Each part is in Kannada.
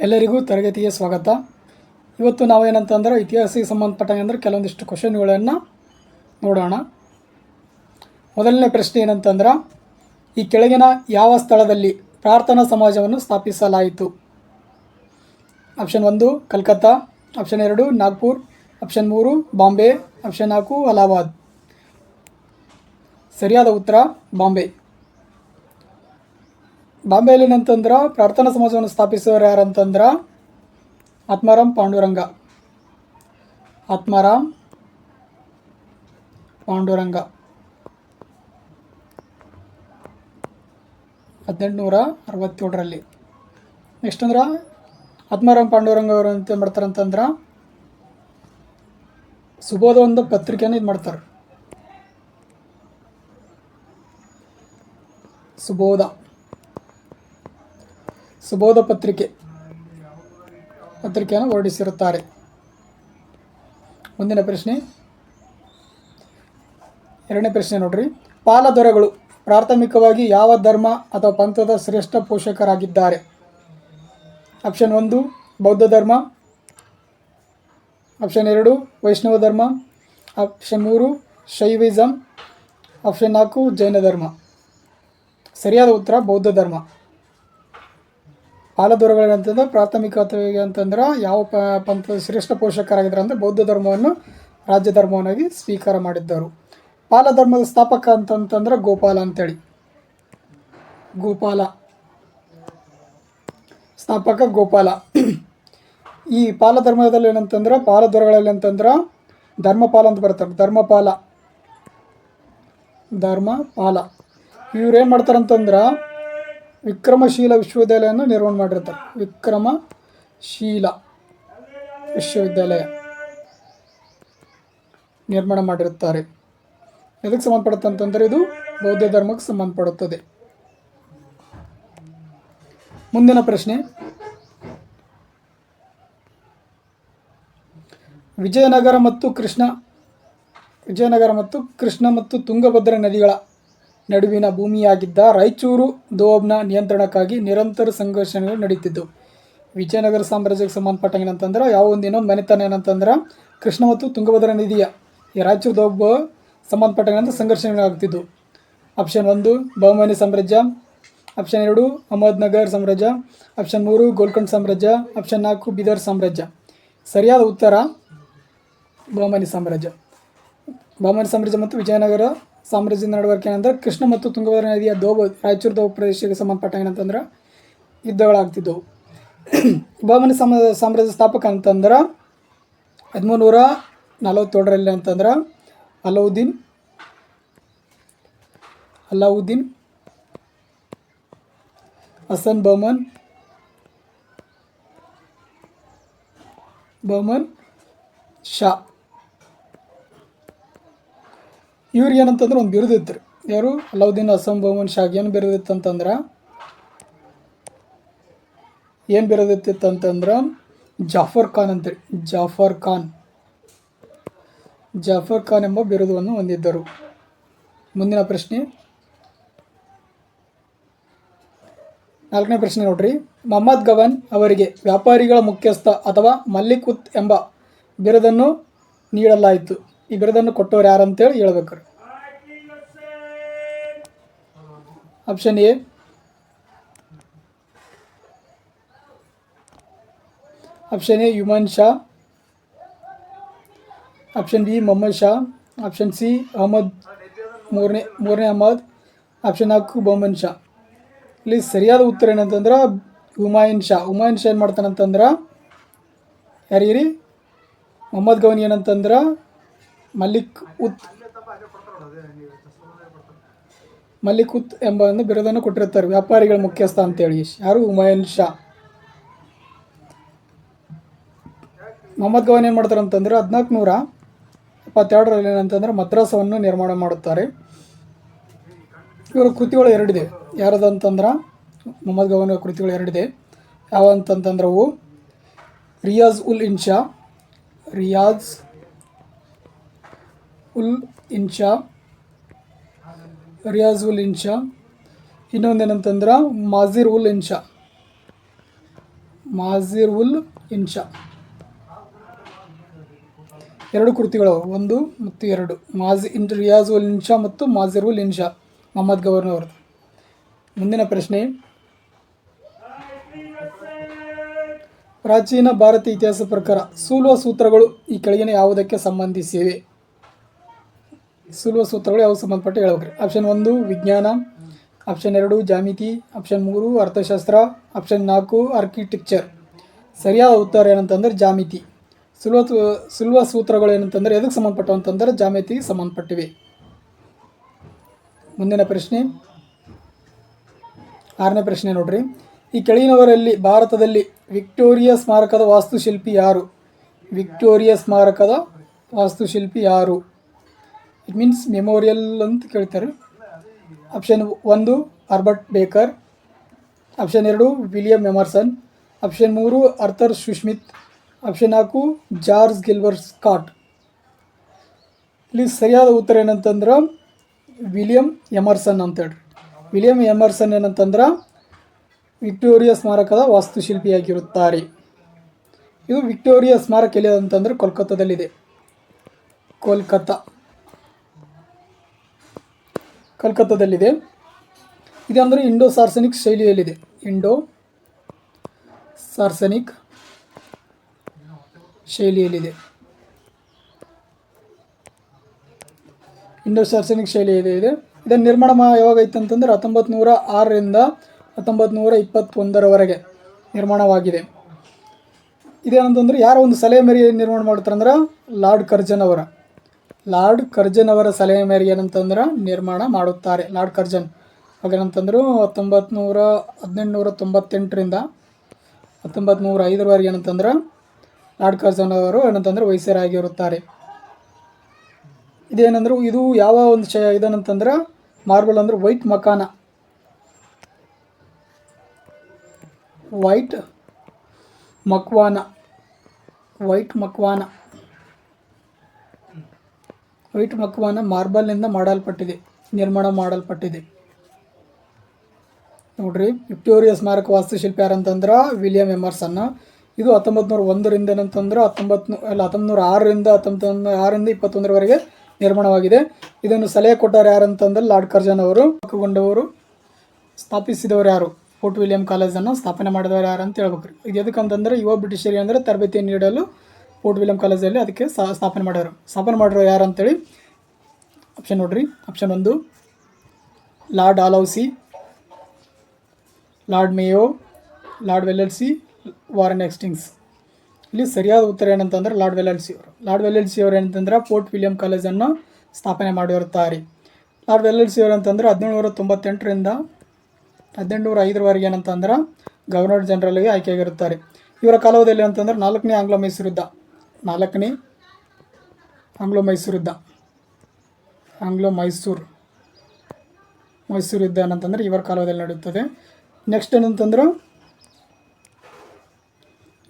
ಎಲ್ಲರಿಗೂ ತರಗತಿಗೆ ಸ್ವಾಗತ. ಇವತ್ತು ನಾವೇನಂತಂದ್ರೆ ಇತಿಹಾಸಕ್ಕೆ ಸಂಬಂಧಪಟ್ಟಂಗೆ ಅಂದರೆ ಕೆಲವೊಂದಿಷ್ಟು ಕ್ವಶನ್ಗಳನ್ನು ನೋಡೋಣ. ಮೊದಲನೇ ಪ್ರಶ್ನೆ ಏನಂತಂದ್ರೆ, ಈ ಕೆಳಗಿನ ಯಾವ ಸ್ಥಳದಲ್ಲಿ ಪ್ರಾರ್ಥನಾ ಸಮಾಜವನ್ನು ಸ್ಥಾಪಿಸಲಾಯಿತು? ಆಪ್ಷನ್ ಒಂದು, ಕಲ್ಕತ್ತಾ. ಆಪ್ಷನ್ ಎರಡು, ನಾಗ್ಪುರ್. ಆಪ್ಷನ್ ಮೂರು, ಬಾಂಬೆ. ಆಪ್ಷನ್ ನಾಲ್ಕು, ಅಲಹಾಬಾದ್. ಸರಿಯಾದ ಉತ್ತರ, ಬಾಂಬೆ. ಬಾಂಬೆಯಲ್ಲಿ ಏನಂತಂದ್ರೆ ಪ್ರಾರ್ಥನಾ ಸಮಾಜವನ್ನು ಸ್ಥಾಪಿಸೋರು ಯಾರಂತಂದ್ರೆ ಆತ್ಮಾರಾಮ್ ಪಾಂಡುರಂಗ. ಆತ್ಮಾರಾಮ್ ಪಾಂಡುರಂಗ. ಹದಿನೆಂಟುನೂರ ಅರವತ್ತೇಳರಲ್ಲಿ. ನೆಕ್ಸ್ಟ್ ಅಂದ್ರೆ ಆತ್ಮಾರಾಮ್ ಪಾಂಡುರಂಗ ಅವರು ಅಂತ ಏನು ಮಾಡ್ತಾರೆ ಅಂತಂದ್ರೆ ಸುಬೋಧ ಒಂದು ಪತ್ರಿಕೆಯನ್ನು ಇದು ಮಾಡ್ತಾರೆ. ಸುಬೋಧ. ಸುಬೋಧ ಪತ್ರಿಕೆ. ಪತ್ರಿಕೆಯನ್ನು ಹೊರಡಿಸಿರುತ್ತಾರೆ. ಮುಂದಿನ ಪ್ರಶ್ನೆ. ಎರಡನೇ ಪ್ರಶ್ನೆ ನೋಡ್ರಿ. ಪಾಲದೊರೆಗಳು ಪ್ರಾಥಮಿಕವಾಗಿ ಯಾವ ಧರ್ಮ ಅಥವಾ ಪಂಥದ ಶ್ರೇಷ್ಠ ಪೋಷಕರಾಗಿದ್ದಾರೆ? ಆಪ್ಷನ್ ಒಂದು, ಬೌದ್ಧ ಧರ್ಮ. ಆಪ್ಷನ್ ಎರಡು, ವೈಷ್ಣವ ಧರ್ಮ. ಆಪ್ಷನ್ ಮೂರು ಶೈವಿಸಮ್ ಆಪ್ಷನ್ ನಾಲ್ಕು, ಜೈನ ಧರ್ಮ. ಸರಿಯಾದ ಉತ್ತರ ಬೌದ್ಧ ಧರ್ಮ. ಪಾಲದೊರೆಗಳಂತಂದ್ರೆ ಪ್ರಾಥಮಿಕ ಅಂತಂದ್ರೆ ಯಾವ ಪ ಪಂಥದ ಶ್ರೇಷ್ಠ ಪೋಷಕರಾಗಿದ್ದಾರೆ ಅಂದರೆ ಬೌದ್ಧ ಧರ್ಮವನ್ನು ರಾಜ್ಯ ಧರ್ಮವನ್ನಾಗಿ ಸ್ವೀಕಾರ ಮಾಡಿದ್ದರು. ಪಾಲಧರ್ಮದ ಸ್ಥಾಪಕ ಅಂತಂತಂದ್ರೆ ಗೋಪಾಲ ಅಂತೇಳಿ. ಗೋಪಾಲ. ಸ್ಥಾಪಕ ಗೋಪಾಲ. ಈ ಪಾಲ ಧರ್ಮದಲ್ಲಿ ಏನಂತಂದ್ರೆ ಪಾಲದೊರೆಗಳಲ್ಲಿ ಅಂತಂದ್ರೆ ಧರ್ಮಪಾಲ ಅಂತ ಬರ್ತಾರೆ ಧರ್ಮಪಾಲ. ಧರ್ಮಪಾಲ. ಇವ್ರು ಏನು ಮಾಡ್ತಾರಂತಂದ್ರೆ ವಿಕ್ರಮಶೀಲ ವಿಶ್ವವಿದ್ಯಾಲಯವನ್ನು ನಿರ್ಮಾಣ ಮಾಡಿರ್ತಾರೆ. ವಿಕ್ರಮಶೀಲ ವಿಶ್ವವಿದ್ಯಾಲಯ ನಿರ್ಮಾಣ ಮಾಡಿರುತ್ತಾರೆ ಎದಕ್ಕೆ ಸಂಬಂಧಪಡುತ್ತೆ ಅಂತಂದರೆ ಇದು ಬೌದ್ಧ ಧರ್ಮಕ್ಕೆ ಸಂಬಂಧಪಡುತ್ತದೆ. ಮುಂದಿನ ಪ್ರಶ್ನೆ. ವಿಜಯನಗರ ಮತ್ತು ಕೃಷ್ಣ, ವಿಜಯನಗರ ಮತ್ತು ಕೃಷ್ಣ ಮತ್ತು ತುಂಗಭದ್ರಾ ನದಿಗಳ ನಡುವಿನ ಭೂಮಿಯಾಗಿದ್ದ ರಾಯಚೂರು ದೋಬ್ನ ನಿಯಂತ್ರಣಕ್ಕಾಗಿ ನಿರಂತರ ಸಂಘರ್ಷಗಳು ನಡೀತಿದ್ದವು. ವಿಜಯನಗರ ಸಾಮ್ರಾಜ್ಯಕ್ಕೆ ಸಂಬಂಧಪಟ್ಟಂಗೆ ಏನಂತಂದ್ರೆ, ಯಾವ ಒಂದು ಇನ್ನೊಂದು ಮನೆತನ ಏನಂತಂದ್ರೆ, ಕೃಷ್ಣ ಮತ್ತು ತುಂಗಭದ್ರಾ ನದಿಯ ಈ ರಾಯಚೂರು ದೋಬ್ ಸಂಬಂಧಪಟ್ಟಂಗೆ ಅಂತ ಸಂಘರ್ಷಗಳಾಗ್ತಿದ್ವು ಆಪ್ಷನ್ ಒಂದು, ಬಹುಮಾನಿ ಸಾಮ್ರಾಜ್ಯ. ಆಪ್ಷನ್ ಎರಡು ಅಹಮದ್ನಗರ್ ಸಾಮ್ರಾಜ್ಯ. ಆಪ್ಷನ್ ಮೂರು, ಗೋಲ್ಕೊಂಡ್ ಸಾಮ್ರಾಜ್ಯ. ಆಪ್ಷನ್ ನಾಲ್ಕು, ಬೀದರ್ ಸಾಮ್ರಾಜ್ಯ. ಸರಿಯಾದ ಉತ್ತರ, ಬಹುಮಾನಿ ಸಾಮ್ರಾಜ್ಯ. ಬಹುಮನಿ ಸಾಮ್ರಾಜ್ಯ ಮತ್ತು ವಿಜಯನಗರ ಸಾಮ್ರಾಜ್ಯದ ನಡವರ್ಕೆ ಏನಂದ್ರೆ ಕೃಷ್ಣ ಮತ್ತು ತುಂಗಭದ್ರಾ ನದಿಯ ದೋಬ ರಾಯಚೂರು ದೋಬ ಪ್ರದೇಶಕ್ಕೆ ಸಂಬಂಧಪಟ್ಟ ಏನಂತಂದ್ರೆ ಯುದ್ಧಗಳಾಗ್ತಿದ್ದವು. ಬಾಮನ ಸಾಮ ಸಾಮ್ರಾಜ್ಯ ಸ್ಥಾಪಕ ಅಂತಂದ್ರೆ ಹದಿಮೂರು ನೂರ ನಲವತ್ತೇಳರಲ್ಲಿ ಅಂತಂದ್ರೆ ಅಲೌದ್ದೀನ್ ಅಲಾವುದ್ದೀನ್, ಹಸನ್ ಬಹಮನ್ ಬಹಮನ್ ಶಾ. ಇವ್ರಿಗೆ ಏನಂತಂದ್ರೆ ಒಂದು ಬಿರುದು ಇತ್ತು ಯಾರು? ಅಲಾವುದ್ದೀನ್ ಅಸ್ಸಾಂ ಬಹುಮನ್ ಶಾಗ್ ಏನು ಬಿರುದಿತ್ತು ಅಂತಂದ್ರೆ? ಏನು ಬಿರುದಿತ್ತು ಅಂತಂದ್ರೆ? ಜಾಫರ್ ಖಾನ್ ಅಂತೇಳಿ ಜಾಫರ್ ಖಾನ್. ಜಾಫರ್ ಖಾನ್ ಎಂಬ ಬಿರುದುವನ್ನು ಹೊಂದಿದ್ದರು. ಮುಂದಿನ ಪ್ರಶ್ನೆ. ನಾಲ್ಕನೇ ಪ್ರಶ್ನೆ ನೋಡ್ರಿ. ಮೊಹಮ್ಮದ್ ಗವನ್ ಅವರಿಗೆ ವ್ಯಾಪಾರಿಗಳ ಮುಖ್ಯಸ್ಥ ಅಥವಾ ಮಲ್ಲಿಕುತ್ ಎಂಬ ಬಿರುದನ್ನು ನೀಡಲಾಯಿತು. ಈ ಬಿರುದನ್ನು ಕೊಟ್ಟವ್ರು ಯಾರಂತೇಳಿ ಹೇಳ್ಬೇಕು option A option A ಯುಮನ್ Shah option B Mohammed Shah option C Ahmad ಮೂರನೇ ಮೂರನೇ ಅಹಮದ್ ಆಪ್ಷನ್ ನಾಲ್ಕು ಬೊಮ್ಮನ್ ಶಾ ಇಲ್ಲಿ ಸರಿಯಾದ ಉತ್ತರ ಏನಂತಂದ್ರೆ ಹುಮಾಯನ್ ಶಾ ಹುಮಾಯನ್ ಶಾ ಏನು ಮಾಡ್ತಾನಂತಂದ್ರೆ, ಯಾರಿಗಿರಿ? ಮೊಹಮ್ಮದ್ ಗೌನ್ ಏನಂತಂದ್ರೆ ಮಲ್ಲಿಕ್ ಉತ್ ಮಲ್ಲಿಕ್ ಉತ್ ಎಂಬ ಬಿರುದನ್ನು ಕೊಟ್ಟಿರ್ತಾರೆ ವ್ಯಾಪಾರಿಗಳ ಮುಖ್ಯಸ್ಥ ಅಂತೇಳಿ. ಯಾರು? ಹುಮಾಯೂನ್ ಶಾ. ಮೊಹಮ್ಮದ್ ಗವಾನ್ ಏನು ಮಾಡ್ತಾರೆ ಅಂತಂದ್ರೆ ಹದಿನಾಲ್ಕು ನೂರ ಇಪ್ಪತ್ತೆರಡರಲ್ಲಿ ಏನಂತಂದ್ರೆ ಮದ್ರಾಸವನ್ನು ನಿರ್ಮಾಣ ಮಾಡುತ್ತಾರೆ. ಇವರ ಕೃತಿಗಳು ಎರಡಿದೆ. ಯಾರದಂತಂದ್ರೆ? ಮೊಹಮ್ಮದ್ ಗವಾನ್ ಕೃತಿಗಳು ಎರಡಿದೆ. ಯಾವ ಅಂತಂತಂದ್ರೆ ಅವು ರಿಯಾಜ್ ಉಲ್ ಇನ್ಶಾ, ರಿಯಾಜ್ ಉಲ್ ಇನ್ಶಾ ರಿಯಾಜ್ ಉಲ್ ಇನ್ಶಾ ಇನ್ನೊಂದೇನಂತಂದ್ರೆ ಮಾಜಿರ್ ಉಲ್ ಇನ್ಶಾ ಮಾಜಿರ್ ಉಲ್ ಇನ್ಶಾ ಎರಡು ಕೃತಿಗಳು, ಒಂದು ಮತ್ತು ಎರಡು. ಮಾಜಿ ಇನ್ ರಿಯಾಜ್ ಉಲ್ ಇನ್ಶಾ ಮತ್ತು ಮಾಜಿರ್ ಉಲ್ ಇನ್ಶಾ ಮೊಹಮ್ಮದ್ ಗವರ್ನ ಅವರದು ಮುಂದಿನ ಪ್ರಶ್ನೆ. ಪ್ರಾಚೀನ ಭಾರತೀಯ ಇತಿಹಾಸ ಪ್ರಕಾರ ಸೂಲುವ ಸೂತ್ರಗಳು ಈ ಕೆಳಗಿನ ಯಾವುದಕ್ಕೆ ಸಂಬಂಧಿಸಿವೆ? ಸುಲುವ ಸೂತ್ರಗಳು ಯಾವ ಸಂಬಂಧಪಟ್ಟು ಹೇಳ್ಬೇಕ್ರಿ. ಆಪ್ಷನ್ ಒಂದು, ವಿಜ್ಞಾನ. ಆಪ್ಷನ್ ಎರಡು ಜಾಮಿತಿ ಆಪ್ಷನ್ ಮೂರು, ಅರ್ಥಶಾಸ್ತ್ರ. ಆಪ್ಷನ್ ನಾಲ್ಕು ಆರ್ಕಿಟೆಕ್ಚರ್ ಸರಿಯಾದ ಉತ್ತರ ಏನಂತಂದ್ರೆ ಜಾಮಿತಿ ಸುಲುವ ಸುಲುವ ಸೂತ್ರಗಳು ಏನಂತಂದ್ರೆ ಎದಕ್ಕೆ ಸಂಬಂಧಪಟ್ಟವು ಅಂತಂದ್ರೆ ಜಾಮಿತಿಗೆ ಸಂಬಂಧಪಟ್ಟಿವೆ. ಮುಂದಿನ ಪ್ರಶ್ನೆ. ಆರನೇ ಪ್ರಶ್ನೆ ನೋಡ್ರಿ. ಈ ಕೆಳಗಿನವರಲ್ಲಿ ಭಾರತದಲ್ಲಿ ವಿಕ್ಟೋರಿಯಾ ಸ್ಮಾರಕದ ವಾಸ್ತುಶಿಲ್ಪಿ ಯಾರು? ವಿಕ್ಟೋರಿಯಾ ಸ್ಮಾರಕದ ವಾಸ್ತುಶಿಲ್ಪಿ ಯಾರು? ಇಟ್ ಮೀನ್ಸ್ ಮೆಮೋರಿಯಲ್ ಅಂತ ಕೇಳ್ತಾರೆ. ಆಪ್ಷನ್ ಒಂದು ಆರ್ಬರ್ಟ್ ಬೇಕರ್ ಆಪ್ಷನ್ ಎರಡು ವಿಲಿಯಂ ಎಮರ್ಸನ್ ಆಪ್ಷನ್ ಮೂರು ಅರ್ಥರ್ ಸುಶ್ಮಿತ್ ಆಪ್ಷನ್ ನಾಲ್ಕು ಜಾರ್ಜ್ ಗಿಲ್ಬರ್ ಸ್ಕಾಟ್ ಇಲ್ಲಿ ಸರಿಯಾದ ಉತ್ತರ ಏನಂತಂದ್ರೆ ವಿಲಿಯಂ ಎಮರ್ಸನ್ ಅಂತ ಹೇಳ್ರಿ. ವಿಲಿಯಂ ಎಮರ್ಸನ್ ಏನಂತಂದ್ರೆ ವಿಕ್ಟೋರಿಯಾ ಸ್ಮಾರಕದ ವಾಸ್ತುಶಿಲ್ಪಿಯಾಗಿರುತ್ತಾರೆ. ಇದು ವಿಕ್ಟೋರಿಯಾ ಸ್ಮಾರಕ ಎಲ್ಲಿದೆ ಅಂತಂದರೆ ಕೋಲ್ಕತ್ತಾದಲ್ಲಿದೆ. ಕೋಲ್ಕತ್ತಾ. ಕಲ್ಕತ್ತಾದಲ್ಲಿದೆ. ಇದು ಅಂದರೆ ಇಂಡೋ ಸಾರ್ಸನಿಕ್ ಶೈಲಿಯಲ್ಲಿದೆ. ಇಂಡೋ ಸಾರ್ಸನಿಕ್ ಶೈಲಿಯಲ್ಲಿದೆ. ಇಂಡೋ ಸಾರ್ಸನಿಕ್ ಶೈಲಿ ಇದೆ ಇದೆ ಇದನ್ನು ನಿರ್ಮಾಣ ಮಾ ಯಾವಾಗ ಐತೆ ಅಂತಂದ್ರೆ ಹತ್ತೊಂಬತ್ತು ನೂರ ಆರರಿಂದ ಹತ್ತೊಂಬತ್ತು ನೂರ ಇಪ್ಪತ್ತೊಂದರವರೆಗೆ ನಿರ್ಮಾಣವಾಗಿದೆ. ಇದೇನಂತಂದರೆ ಯಾರ ಒಂದು ಸಲಹೆ ಮೇರೆಗೆ ನಿರ್ಮಾಣ ಮಾಡ್ತಾರೆ ಅಂದ್ರೆ ಲಾರ್ಡ್ ಕರ್ಜನ್ ಅವರ. ಲಾರ್ಡ್ ಕರ್ಜನ್ ಅವರ ಸಲಹೆ ಮೇರೆಗೆ ಏನಂತಂದ್ರೆ ನಿರ್ಮಾಣ ಮಾಡುತ್ತಾರೆ. ಲಾರ್ಡ್ ಕರ್ಜನ್ ಅವಾಗ ಏನಂತಂದ್ರು ಹತ್ತೊಂಬತ್ತು ನೂರ ಹದಿನೆಂಟು ನೂರ ತೊಂಬತ್ತೆಂಟರಿಂದ ಹತ್ತೊಂಬತ್ತು ನೂರ ಐದರವರೆಗೆ ಏನಂತಂದ್ರೆ ಲಾರ್ಡ್ ಕರ್ಜನ್ ಅವರು ಏನಂತಂದ್ರೆ ವಯಸ್ಸರಾಗಿರುತ್ತಾರೆ ಇದೇನಂದ್ರೆ, ಇದು ಯಾವ ಒಂದು ಶ ಇದೇನಂತಂದ್ರೆ ಮಾರ್ಬಲ್ ಅಂದ್ರೆ white Makrana. White Makrana. White Makrana. White Makrana ಮಾರ್ಬಲ್ನಿಂದ ಮಾಡಲ್ಪಟ್ಟಿದೆ, ನಿರ್ಮಾಣ ಮಾಡಲ್ಪಟ್ಟಿದೆ. ನೋಡ್ರಿ ವಿಕ್ಟೋರಿಯ ಸ್ಮಾರಕ ವಾಸ್ತುಶಿಲ್ಪಿ ಯಾರಂತಂದ್ರೆ? ವಿಲಿಯಂ ಎಮರ್ಸನ್ ಇದು ಹತ್ತೊಂಬತ್ತು ನೂರ ಒಂದರಿಂದ ಏನಂತಂದ್ರೆ ಹತ್ತೊಂಬತ್ತು ಅಲ್ಲ ಹತ್ತೊಂಬತ್ತು ನೂರ ಆರರಿಂದ ಹತ್ತೊಂಬತ್ತು ಆರರಿಂದ ಇಪ್ಪತ್ತೊಂದರವರೆಗೆ ನಿರ್ಮಾಣವಾಗಿದೆ. ಇದನ್ನು ಸಲಹೆ ಕೊಟ್ಟವರು ಯಾರಂತಂದ್ರೆ? ಲಾರ್ಡ್ ಕರ್ಜನ್ ಅವರು. ಹಾಕಿಕೊಂಡವರು ಸ್ಥಾಪಿಸಿದವರು ಯಾರು? ಫೋರ್ಟ್ ವಿಲಿಯಂ ಕಾಲೇಜನ್ನು ಸ್ಥಾಪನೆ ಮಾಡಿದವರು ಯಾರು ಅಂತ ಹೇಳ್ಬೇಕು ಇದು ಎದಕ್ಕಂತಂದ್ರೆ, ಯುವ ಬ್ರಿಟಿಷರಿಗೆ ಅಂದರೆ ತರಬೇತಿ ನೀಡಲು ಫೋರ್ಟ್ ವಿಲಿಯಂ ಕಾಲೇಜಲ್ಲಿ ಅದಕ್ಕೆ ಸ್ಥಾಪನೆ ಮಾಡ್ಯಾರ ಸ್ಥಾಪನೆ ಮಾಡಿರೋ ಯಾರು ಅಂತೇಳಿ? ಆಪ್ಷನ್ ನೋಡ್ರಿ. ಆಪ್ಷನ್ ಒಂದು, Lord Dalhousie, Lord Mayo, Lord Wellesley Warren Hastings. ಇಲ್ಲಿ ಸರಿಯಾದ ಉತ್ತರ ಏನಂತಂದ್ರೆ ಲಾರ್ಡ್ ವೆಲ್ಲೆಲ್ಸಿ ಅವರು. ಲಾರ್ಡ್ ವೆಲ್ಲೆಲ್ಸಿ ಅವರು ಏನಂತಂದ್ರೆ ಫೋರ್ಟ್ ವಿಲಿಯಂ ಕಾಲೇಜನ್ನು ಸ್ಥಾಪನೆ ಮಾಡಿರುತ್ತಾರೆ ಲಾರ್ಡ್ ವೆಲ್ಲೆಲ್ಸಿ ಅವರು ಅಂತಂದ್ರೆ ಹದಿನೇಳುನೂರ ತೊಂಬತ್ತೆಂಟರಿಂದ ಹದಿನೆಂಟುನೂರ ಐದರವರೆಗೆ ಏನಂತಂದ್ರೆ ಗವರ್ನರ್ ಜನರಲ್ಗೆ ಆಯ್ಕೆಯಾಗಿರುತ್ತಾರೆ. ಇವರ ಕಾಲಾವಧಿಯಲ್ಲಿ ಅಂತಂದ್ರೆ ನಾಲ್ಕನೇ ಆಂಗ್ಲ ಮೈಸೂರು ಯುದ್ಧ. ನಾಲ್ಕನೇ ಆಂಗ್ಲೋ ಮೈಸೂರು ಯುದ್ಧ ಆಂಗ್ಲೋ ಮೈಸೂರು ಮೈಸೂರು ಯುದ್ಧ ಏನಂತಂದ್ರೆ ಇವರ ಕಾಲದಲ್ಲಿ ನಡೆಯುತ್ತದೆ. ನೆಕ್ಸ್ಟ್ ಏನಂತಂದ್ರೆ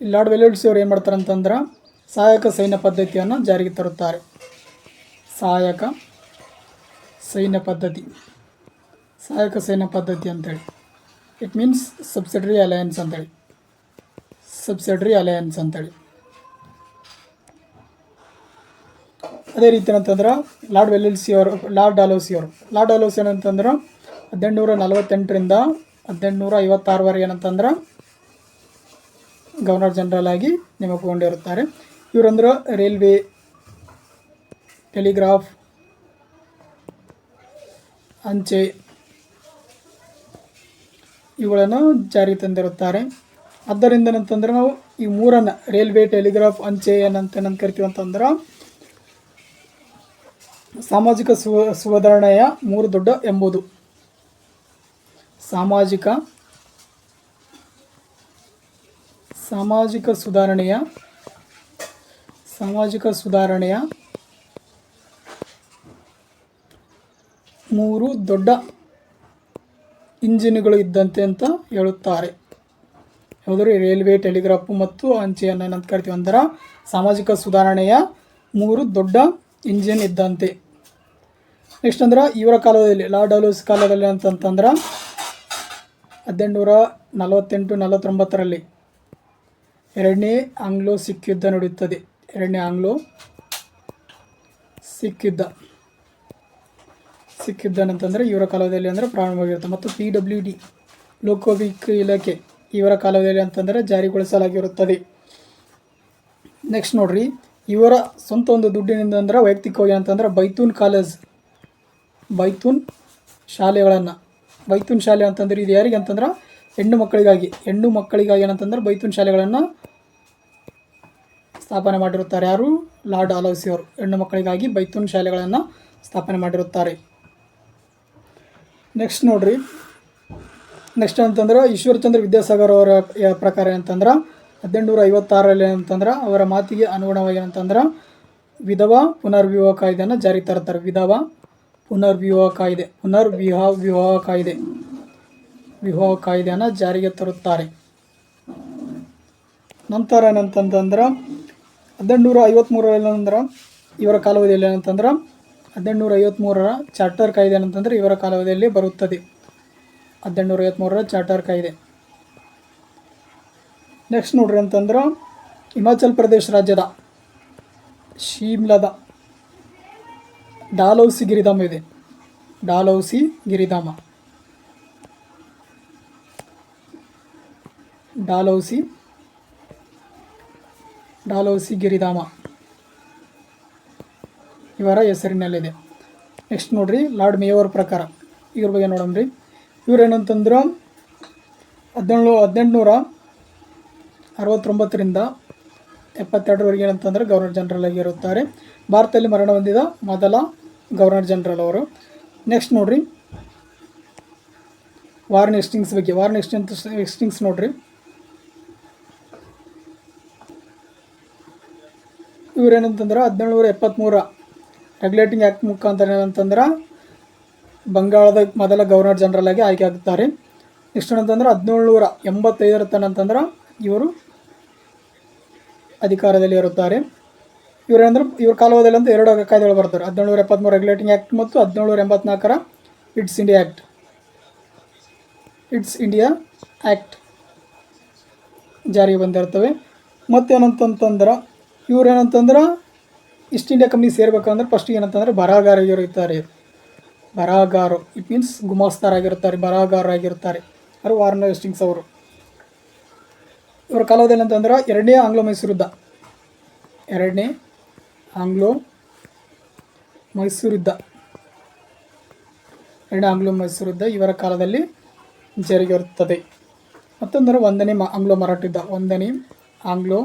ಲಾರ್ಡ್ ವೆಲ್ಲೆಲ್ಸಿ ಅವ್ರು ಏನು ಮಾಡ್ತಾರೆ ಅಂತಂದ್ರೆ ಸಹಾಯಕ ಸೈನ್ಯ ಪದ್ಧತಿಯನ್ನು ಜಾರಿಗೆ ತರುತ್ತಾರೆ. ಸಹಾಯಕ ಸೈನ್ಯ ಪದ್ಧತಿ. ಸಹಾಯಕ ಸೈನ್ಯ ಪದ್ಧತಿ ಅಂತೇಳಿ. ಇಟ್ ಮೀನ್ಸ್ ಸಬ್ಸಿಡರಿ ಅಲಯನ್ಸ್ ಅಂತೇಳಿ. ಸಬ್ಸಿಡರಿ ಅಲಯನ್ಸ್ ಅಂತೇಳಿ. ಅದೇ ರೀತಿ ಏನಂತಂದ್ರೆ ಲಾರ್ಡ್ ವೆಲ್ಲೆಲ್ಸಿ ಅವರು, ಲಾರ್ಡ್ ಡಾಲೋಸಿ ಅವರು. ಲಾರ್ಡ್ ಡಾಲೋಸಿ ಏನಂತಂದ್ರೆ ಹದಿನೆಂಟುನೂರ ನಲವತ್ತೆಂಟರಿಂದ ಹದಿನೆಂಟುನೂರ ಐವತ್ತಾರವರೆಗೆ ಏನಂತಂದ್ರೆ ಗವರ್ನರ್ ಜನರಲ್ ಆಗಿ ನೇಮಕಗೊಂಡಿರುತ್ತಾರೆ. ಇವರಂದ್ರೆ ರೈಲ್ವೆ ಟೆಲಿಗ್ರಾಫ್, ಅಂಚೆ, ಇವುಗಳನ್ನು ಜಾರಿಗೆ ತಂದಿರುತ್ತಾರೆ. ಆದ್ದರಿಂದ ಏನಂತಂದ್ರೆ ನಾವು ಈ ಮೂರನ್ನು ರೈಲ್ವೆ ಟೆಲಿಗ್ರಾಫ್, ಅಂಚೆ ಏನಂತ ಏನಂತ ಕರಿತೀವಿ ಅಂತಂದ್ರೆ ಸಾಮಾಜಿಕ ಸುವ ಸುಧಾರಣೆಯ ಮೂರು ದೊಡ್ಡ ಎಂಬುದು. ಸಾಮಾಜಿಕ ಸಾಮಾಜಿಕ ಸುಧಾರಣೆಯ ಸಾಮಾಜಿಕ ಸುಧಾರಣೆಯ ಮೂರು ದೊಡ್ಡ ಇಂಜಿನ್ಗಳು ಇದ್ದಂತೆ ಅಂತ ಹೇಳುತ್ತಾರೆ. ಯಾವುದ್ರು ರೈಲ್ವೆ, ಟೆಲಿಗ್ರಾಫ್ ಮತ್ತು ಅಂಚೆಯನ್ನು ಏನಂತ ಕರಿತೀವಿ. ಅಂದ್ರೆ ಸಾಮಾಜಿಕ ಸುಧಾರಣೆಯ ಮೂರು ದೊಡ್ಡ ಇಂಜಿನ್ ಇದ್ದಂತೆ. ನೆಕ್ಸ್ಟ್ ಅಂದ್ರೆ ಇವರ ಕಾಲದಲ್ಲಿ ಲಾರ್ಡ್ ಅಲೋಸ್ ಕಾಲದಲ್ಲಿ ಅಂತಂತಂದ್ರೆ ಹದಿನೆಂಟುನೂರ ನಲವತ್ತೆಂಟು, ನಲವತ್ತೊಂಬತ್ತರಲ್ಲಿ ಎರಡನೇ ಆಂಗ್ಲೋ ಸಿಖ್ ಯುದ್ಧ ನಡೆಯುತ್ತದೆ ಎರಡನೇ ಆಂಗ್ಲೋ ಸಿಖ್ ಯುದ್ಧ. ಸಿಖ್ ಯುದ್ಧ ಅಂತಂದರೆ ಇವರ ಕಾಲದಲ್ಲಿ ಅಂದರೆ ಪ್ರಾರಂಭವಾಗಿರುತ್ತೆ. ಮತ್ತು ಪಿ ಡಬ್ಲ್ಯೂ ಡಿ ಲೋಕೋವಿಕ್ ಇಲಾಖೆ ಇವರ ಕಾಲದಲ್ಲಿ ಅಂತಂದರೆ ಜಾರಿಗೊಳಿಸಲಾಗಿರುತ್ತದೆ. ನೆಕ್ಸ್ಟ್ ನೋಡ್ರಿ, ಇವರ ಸ್ವಂತ ಒಂದು ದುಡ್ಡಿನಿಂದ ಅಂದ್ರೆ ವೈಯಕ್ತಿಕವಾಗಿ ಅಂತಂದ್ರೆ ಬೈತೂನ್ ಕಾಲೇಜ್ ಬೈತೂನ್ ಶಾಲೆಗಳನ್ನು. ಬೈತೂನ್ ಶಾಲೆ ಅಂತಂದ್ರೆ ಇದು ಯಾರಿಗೆ ಅಂತಂದ್ರೆ? ಹೆಣ್ಣು ಮಕ್ಕಳಿಗಾಗಿ. ಹೆಣ್ಣು ಮಕ್ಕಳಿಗಾಗಿ ಏನಂತಂದ್ರೆ ಬೈತೂನ್ ಶಾಲೆಗಳನ್ನು ಸ್ಥಾಪನೆ ಮಾಡಿರುತ್ತಾರೆ. ಯಾರು? ಲಾರ್ಡ್ ಅಲೌಸಿ ಅವರು. ಹೆಣ್ಣು ಮಕ್ಕಳಿಗಾಗಿ ಬೈತೂನ್ ಶಾಲೆಗಳನ್ನು ಸ್ಥಾಪನೆ ಮಾಡಿರುತ್ತಾರೆ. ನೆಕ್ಸ್ಟ್ ನೋಡ್ರಿ. ನೆಕ್ಸ್ಟ್ ಅಂತಂದ್ರೆ ಈಶ್ವರಚಂದ್ರ ವಿದ್ಯಾಸಾಗರ್ ಅವರ ಪ್ರಕಾರ ಏನಂತಂದ್ರೆ? ಹದಿನೆಂಟುನೂರ ಐವತ್ತಾರರಲ್ಲಿ ಏನಂತಂದ್ರೆ? ಅವರ ಮಾತಿಗೆ ಅನುಗುಣವಾಗಿ ಏನಂತಂದ್ರೆ? ವಿಧವಾ ಪುನರ್ವಿವಾಹ ಕಾಯ್ದೆಯನ್ನು ಜಾರಿಗೆ ತರುತ್ತಾರೆ. ವಿಧವಾ ಪುನರ್ವಿವಾಹ ಕಾಯ್ದೆ ಪುನರ್ವಿವಾಹ ವಿವಾಹ ಕಾಯ್ದೆ ವಿವಾಹ ಕಾಯ್ದೆಯನ್ನು ಜಾರಿಗೆ ತರುತ್ತಾರೆ. ನಂತರ ಏನಂತಂತಂದ್ರೆ ಹದಿನೆಂಟುನೂರ ಐವತ್ತ್ಮೂರರಲ್ಲಿ ಅಂದ್ರೆ ಇವರ ಕಾಲಾವಧಿಯಲ್ಲಿ ಏನಂತಂದ್ರೆ ಹದಿನೆಂಟುನೂರ ಐವತ್ತ್ಮೂರರ ಚಾರ್ಟರ್ ಕಾಯ್ದೆ ಏನಂತಂದ್ರೆ ಇವರ ಕಾಲಾವಧಿಯಲ್ಲಿ ಬರುತ್ತದೆ. ಹದಿನೆಂಟುನೂರ ಐವತ್ತ್ಮೂರರ ಚಾರ್ಟರ್ ಕಾಯ್ದೆ. ನೆಕ್ಸ್ಟ್ ನೋಡ್ರಿ ಅಂತಂದ್ರೆ ಹಿಮಾಚಲ್ ಪ್ರದೇಶ ರಾಜ್ಯದ, ಶಿಮ್ಲಾದ ಡಾಲೌಸಿ ಗಿರಿಧಾಮ ಇದೆ. ಡಾಲೌಸಿ ಗಿರಿಧಾಮ. ಡಾಲೌಸಿ ಡಾಲೌಸಿ ಗಿರಿಧಾಮ. ಇವರ ಹೆಸರಿನಲ್ಲಿದೆ. ನೆಕ್ಸ್ಟ್ ನೋಡ್ರಿ, ಲಾರ್ಡ್ ಮೇಯವರ್ ಪ್ರಕಾರ. ಇವ್ರ ಬಗ್ಗೆ ನೋಡಮ್ರಿ ಇವ್ರು ಏನಂತಂದ್ರೆ ಹದಿನೇಳು, ಹದಿನೆಂಟುನೂರ ಅರವತ್ತೊಂಬತ್ತರಿಂದ ಎಪ್ಪತ್ತೆರಡರವರೆಗೆ ಏನಂತಂದ್ರೆ ಗವರ್ನರ್ ಜನರಲ್ ಆಗಿರುತ್ತಾರೆ. ಭಾರತದಲ್ಲಿ ಮರಣ ಹೊಂದಿದ ಮೊದಲ ಗವರ್ನರ್ ಜನರಲ್ ಅವರು. ನೆಕ್ಸ್ಟ್ ನೋಡ್ರಿ. ವಾರ್ನ್ ಎಕ್ಸ್ಟಿಂಗ್ಸ್ ಬಗ್ಗೆ. ವಾರ್ನ್ ಎಸ್ಟಿಂಗ್ಸ್ ಎಸ್ಟಿಂಗ್ಸ್ ನೋಡ್ರಿ. ಇವ್ರೇನಂತಂದ್ರೆ ಹದಿನೇಳುನೂರ ಎಪ್ಪತ್ತ್ಮೂರ ರೆಗ್ಯುಲೇಟಿಂಗ್ ಆ್ಯಕ್ಟ್ ಮುಖಾಂತರ ಏನಂತಂದ್ರೆ ಬಂಗಾಳದ ಮೊದಲ ಗವರ್ನರ್ ಜನರಲ್ ಆಗಿ ಆಯ್ಕೆ ಆಗ್ತಾರೆ. ನೆಕ್ಸ್ಟ್ ಏನಂತಂದ್ರೆ ಹದಿನೇಳುನೂರ ಎಂಬತ್ತೈದರ ತನಕ ಅಂತಂದ್ರೆ ಇವರು ಅಧಿಕಾರದಲ್ಲಿ ಇರುತ್ತಾರೆ. ಇವರೇಂದ್ರೆ ಇವ್ರ ಕಾಲಾವಧಿಯಲ್ಲಿ ಅಂತ ಎರಡು ಕಾಯ್ದೆಗಳು ಬರ್ತಾರೆ ಹದಿನೇಳುನೂರ ಎಪ್ಪತ್ತ್ಮೂರು ರೆಗ್ಯುಲೇಟಿಂಗ್ ಆ್ಯಕ್ಟ್ ಮತ್ತು ಹದಿನೇಳುನೂರ ಎಂಬತ್ನಾಲ್ಕರ Pitt's India act Pitt's India act ಜಾರಿಗೆ ಬಂದಿರ್ತವೆ. ಮತ್ತೇನಂತಂತಂದ್ರೆ ಇವ್ರೇನಂತಂದ್ರೆ ಈಸ್ಟ್ ಇಂಡಿಯಾ ಕಂಪ್ನಿ ಸೇರ್ಬೇಕಂದ್ರೆ ಫಸ್ಟ್ ಏನಂತಂದ್ರೆ ಬರಹಗಾರರಿರುತ್ತಾರೆ ಇರ್ತಾರೆ. ಬರಹಗಾರು ಇಟ್ ಮೀನ್ಸ್ ಗುಮಾಸ್ತಾರಾಗಿರ್ತಾರೆ ಬರಹಗಾರರಾಗಿರ್ತಾರೆ ಅವರು ವಾರ್ನ ವೆಸ್ಟಿಂಗ್ಸ್ ಅವರು. ಇವರ ಕಾಲದಲ್ಲಿ ಅಂತಂದ್ರೆ ಎರಡನೇ ಆಂಗ್ಲೋ ಮೈಸೂರು ಯುದ್ಧ. ಎರಡನೇ ಆಂಗ್ಲೋ ಮೈಸೂರು ಯುದ್ಧ ಎರಡನೇ ಆಂಗ್ಲೋ ಮೈಸೂರು ಯುದ್ಧ ಇವರ ಕಾಲದಲ್ಲಿ ಜರುಗಿರುತ್ತದೆ. ಮತ್ತೊಂದರೆ ಒಂದನೇ ಆಂಗ್ಲೋ ಮರಾಠ ಯುದ್ಧ ಒಂದನೇ ಆಂಗ್ಲೋ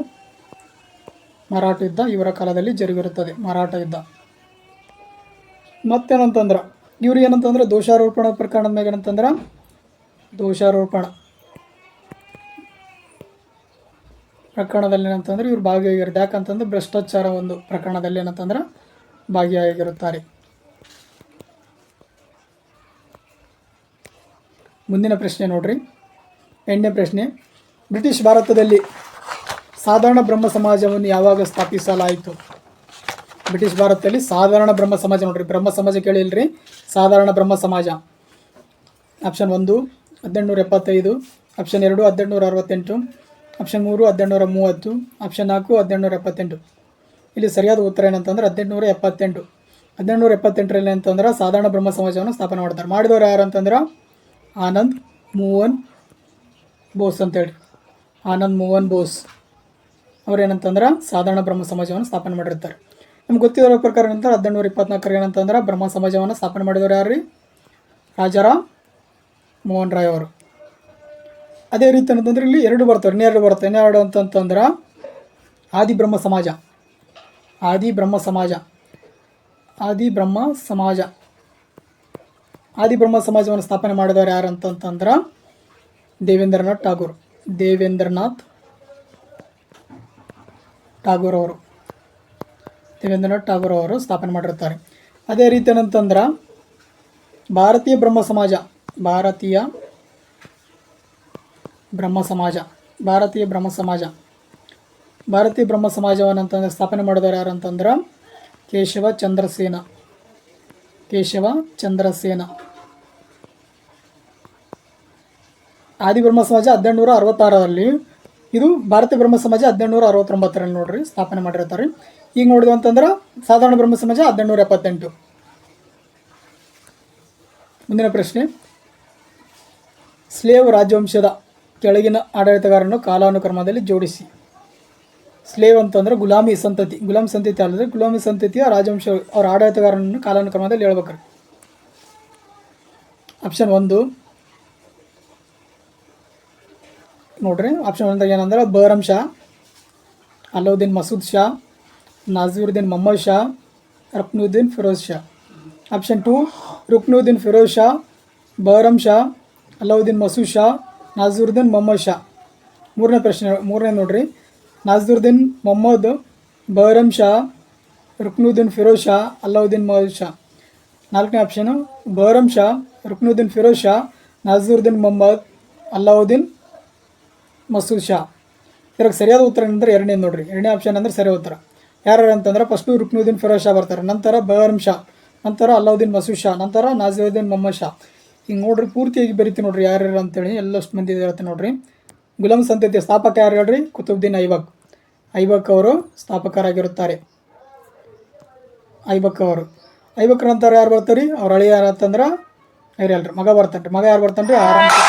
ಮರಾಠ ಯುದ್ಧ ಇವರ ಕಾಲದಲ್ಲಿ ಜರುಗಿರುತ್ತದೆ ಮರಾಠ ಯುದ್ಧ ಮತ್ತೇನಂತಂದ್ರೆ, ಇವ್ರು ಏನಂತಂದ್ರೆ, ದೋಷಾರೋಪಣ ಪ್ರಕರಣದ ಮ್ಯಾಗ ಏನಂತಂದ್ರೆ, ದೋಷಾರೋಪಣ. ಪ್ರಕರಣದಲ್ಲಿ ಏನಂತಂದ್ರೆ ಇವರು ಭಾಗಿಯಾಗಿರುತ್ತೆ ಯಾಕಂತಂದ್ರೆ ಭ್ರಷ್ಟಾಚಾರ ಒಂದು ಪ್ರಕರಣದಲ್ಲಿ ಏನಂತಂದ್ರೆ ಭಾಗಿಯಾಗಿರುತ್ತಾರೆ. ಮುಂದಿನ ಪ್ರಶ್ನೆ ನೋಡ್ರಿ. ಎಂಟನೇ ಪ್ರಶ್ನೆ, ಬ್ರಿಟಿಷ್ ಭಾರತದಲ್ಲಿ ಸಾಧಾರಣ ಬ್ರಹ್ಮ ಸಮಾಜವನ್ನು ಯಾವಾಗ ಸ್ಥಾಪಿಸಲಾಯಿತು? ಬ್ರಿಟಿಷ್ ಭಾರತದಲ್ಲಿ ಸಾಧಾರಣ ಬ್ರಹ್ಮ ಸಮಾಜ ನೋಡ್ರಿ. ಬ್ರಹ್ಮ ಸಮಾಜ ಕೇಳಿಲ್ರಿ. ಸಾಧಾರಣ ಬ್ರಹ್ಮ ಸಮಾಜ. ಆಪ್ಷನ್ ಒಂದು, ಹದಿನೆಂಟುನೂರ ಎಪ್ಪತ್ತೈದು. ಆಪ್ಷನ್ ಎರಡು, ಹದಿನೆಂಟುನೂರ ಅರವತ್ತೆಂಟು. ಆಪ್ಷನ್ ಮೂರು, ಹದಿನೆಂಟುನೂರ ಮೂವತ್ತು. ಆಪ್ಷನ್ ನಾಲ್ಕು, ಹದಿನೆಂಟುನೂರ ಎಪ್ಪತ್ತೆಂಟು. ಇಲ್ಲಿ ಸರಿಯಾದ ಉತ್ತರ ಏನಂತಂದ್ರೆ ಹದಿನೆಂಟುನೂರ ಎಪ್ಪತ್ತೆಂಟು. ಹದಿನೆಂಟುನೂರ ಎಪ್ಪತ್ತೆಂಟರಲ್ಲಿ ಅಂತಂದ್ರೆ ಸಾಧಾರಣ ಬ್ರಹ್ಮ ಸಮಾಜವನ್ನು ಸ್ಥಾಪನೆ ಮಾಡ್ತಾರೆ ಮಾಡಿದವರು ಯಾರು ಅಂತಂದ್ರೆ ಆನಂದ್ ಮೋಹನ್ ಬೋಸ್ ಅಂತೇಳಿ. ಆನಂದ್ ಮೋಹನ್ ಬೋಸ್. ಅವ್ರೇನಂತಂದ್ರೆ ಸಾಧಾರಣ ಬ್ರಹ್ಮ ಸಮಾಜವನ್ನು ಸ್ಥಾಪನೆ ಮಾಡಿರ್ತಾರೆ. ನಮ್ಗೆ ಗೊತ್ತಿರೋ ಪ್ರಕಾರ ನಂತರ ಹದಿನೆಂಟುನೂರ ಇಪ್ಪತ್ನಾಲ್ಕರ ಏನಂತಂದ್ರೆ ಬ್ರಹ್ಮ ಸಮಾಜವನ್ನು ಸ್ಥಾಪನೆ ಮಾಡಿದವರು ಯಾರು ರೀ? ರಾಜಾರಾಮ್ ಮೋಹನ್ ರಾಯ್ ಅವರು. ಅದೇ ರೀತಿ ಅಂತಂದ್ರೆ ಇಲ್ಲಿ ಎರಡು ಬರ್ತವೆ ಇನ್ನೆರಡು ಬರ್ತವೆ ಇನ್ನೆರಡು ಅಂತಂತಂದ್ರೆ ಆದಿ ಬ್ರಹ್ಮ ಸಮಾಜ. ಆದಿ ಬ್ರಹ್ಮ ಸಮಾಜ. ಆದಿ ಬ್ರಹ್ಮ ಸಮಾಜ. ಆದಿ ಬ್ರಹ್ಮ ಸಮಾಜವನ್ನು ಸ್ಥಾಪನೆ ಮಾಡಿದವರು ಯಾರು ಅಂತಂತಂದ್ರೆ ದೇವೇಂದ್ರನಾಥ್ ಟಾಗೂರ್ ದೇವೇಂದ್ರನಾಥ್ ಟಾಗೂರ್ ಅವರು. ದೇವೇಂದ್ರನಾಥ್ ಟಾಗೂರ್ ಅವರು ಸ್ಥಾಪನೆ ಮಾಡಿರ್ತಾರೆ ಅದೇ ರೀತಿ ಏನಂತಂದ್ರೆ ಭಾರತೀಯ ಬ್ರಹ್ಮ ಸಮಾಜ. ಭಾರತೀಯ ಬ್ರಹ್ಮ ಸಮಾಜ, ಭಾರತೀಯ ಬ್ರಹ್ಮ ಸಮಾಜ. ಭಾರತೀಯ ಬ್ರಹ್ಮ ಸಮಾಜವನ್ನು ಅಂತಂದ್ರೆ ಸ್ಥಾಪನೆ ಮಾಡಿದವರು ಯಾರು ಅಂತಂದ್ರೆ ಕೇಶವ ಚಂದ್ರಸೇನ. ಕೇಶವ ಚಂದ್ರಸೇನ. ಆದಿ ಬ್ರಹ್ಮ ಸಮಾಜ ಹದಿನೆಂಟುನೂರ ಅರವತ್ತಾರರಲ್ಲಿ, ಇದು ಭಾರತೀಯ ಬ್ರಹ್ಮ ಸಮಾಜ ಹದಿನೆಂಟುನೂರ ಅರವತ್ತೊಂಬತ್ತರಲ್ಲಿ ನೋಡ್ರಿ ಸ್ಥಾಪನೆ ಮಾಡಿರ್ತಾರೆ. ಈಗ ನೋಡಿದ್ವಿ ಅಂತಂದ್ರೆ ಸಾಧಾರಣ ಬ್ರಹ್ಮ ಸಮಾಜ ಹದಿನೆಂಟುನೂರ ಎಪ್ಪತ್ತೆಂಟು. ಮುಂದಿನ ಪ್ರಶ್ನೆ. ಸ್ಲೇವ್ ರಾಜವಂಶದ ಕೆಳಗಿನ ಆಡಳಿತಗಾರನ್ನು ಕಾಲಾನುಕ್ರಮದಲ್ಲಿ ಜೋಡಿಸಿ. ಸ್ಲೇವ್ ಅಂತಂದ್ರೆ ಗುಲಾಮಿ ಸಂತತಿ. ಗುಲಾಮಿ ಸಂತತಿ ಅಲ್ಲದೆ ಗುಲಾಮಿ ಸಂತತಿಯ ರಾಜವಂಶ ಅವರ ಆಡಳಿತಗಾರನನ್ನು ಕಾಲಾನುಕ್ರಮದಲ್ಲಿ ಹೇಳ್ಬೇಕಾರೆ. ಆಪ್ಷನ್ ಒಂದು. ನೋಡ್ರಿ ಆಪ್ಷನ್ ಒಂದಾಗ ಏನಂದ್ರೆ Bahram Shah Alauddin Masud Shah Nasiruddin Mohammed Shah, Ruknuddin Firoz Shah. Option two Ruknuddin Firoz Shah, Bahram Shah Alauddin Masud Shah Nasiruddin Mohammed Shah. ಮೂರನೇ ಪ್ರಶ್ನೆ, ಮೂರನೇ ನೋಡ್ರಿ. ನಾಜುರ್ದೀನ್ ಮೊಹಮ್ಮದ್ ಬಹರಂ ಶಾ, ರುಕ್ನುದ್ದೀನ್ ಫಿರೋಜ್ ಶಾ, ಅಲ್ಲಾವುದ್ದೀನ್ ಮೊಹಮ್ಮದ್ ಶಾ. ನಾಲ್ಕನೇ ಆಪ್ಷನು ಬಹರಂ ಶಾ, ರುಕ್ನುದ್ದೀನ್ ಫಿರೋಜ್ ಶಾ ನಾಜುರ್ದೀನ್ ಮೊಹಮ್ಮದ್, ಅಲ್ಲಾವುದ್ದೀನ್ ಮಸೂದ್ ಶಾ. ಇದ್ರಾಗ ಸರಿಯಾದ ಉತ್ತರ ಏನಂದ್ರೆ ಎರಡನೇ ನೋಡ್ರಿ. ಎರಡನೇ ಆಪ್ಷನ್ ಅಂದ್ರೆ ಸರಿ ಉತ್ತರ. ಯಾರು ಅಂತಂದ್ರೆ ಫಸ್ಟು ರುಕ್ನುದ್ದೀನ್ ಫಿರೋಜ್ ಶಾ ಬರ್ತಾರೆ. ನಂತರ ಬಹರಂ ಶಾ, ನಂತರ ಅಲ್ಲಾವುದ್ದೀನ್ ಮಸೂದ್ ಶಾ, ನಂತರ ನಾಜಿರುದ್ದೀನ್ ಮೊಹಮ್ಮದ್ ಶಾ. ಹಿಂಗೆ ನೋಡ್ರಿ, ಪೂರ್ತಿಯಾಗಿ ಬರಿತೀವಿ ನೋಡ್ರಿ ಯಾರ್ಯಾರು ಅಂತೇಳಿ ಎಲ್ಲಷ್ಟು ಮಂದಿ ಹೇಳ್ತೀನಿ ನೋಡ್ರಿ. ಗುಲಾಮ್ ಸಂತತಿಯ ಸ್ಥಾಪಕ ಯಾರು ಹೇಳ್ರಿ? ಕುತುಬ್ದೀನ್ ಐಬಕ್. ಐಬಕ್ ಅವರು ಸ್ಥಾಪಕರಾಗಿರುತ್ತಾರೆ. ಐಬಕ್ ಅವರು. ಐಬಕ್ ನಂತರ ಯಾರು ಬರ್ತಾರೆ? ಅವ್ರ ಹಳಿ ಯಾರು ಅಂತಂದ್ರೆ ಯಾರು ಅಲ್ರಿ ಮಗ ಬರ್ತಾನೆ ಮಗ ಯಾರು ಬರ್ತಾನೆ ಆರಾಮ್ ಶಾ.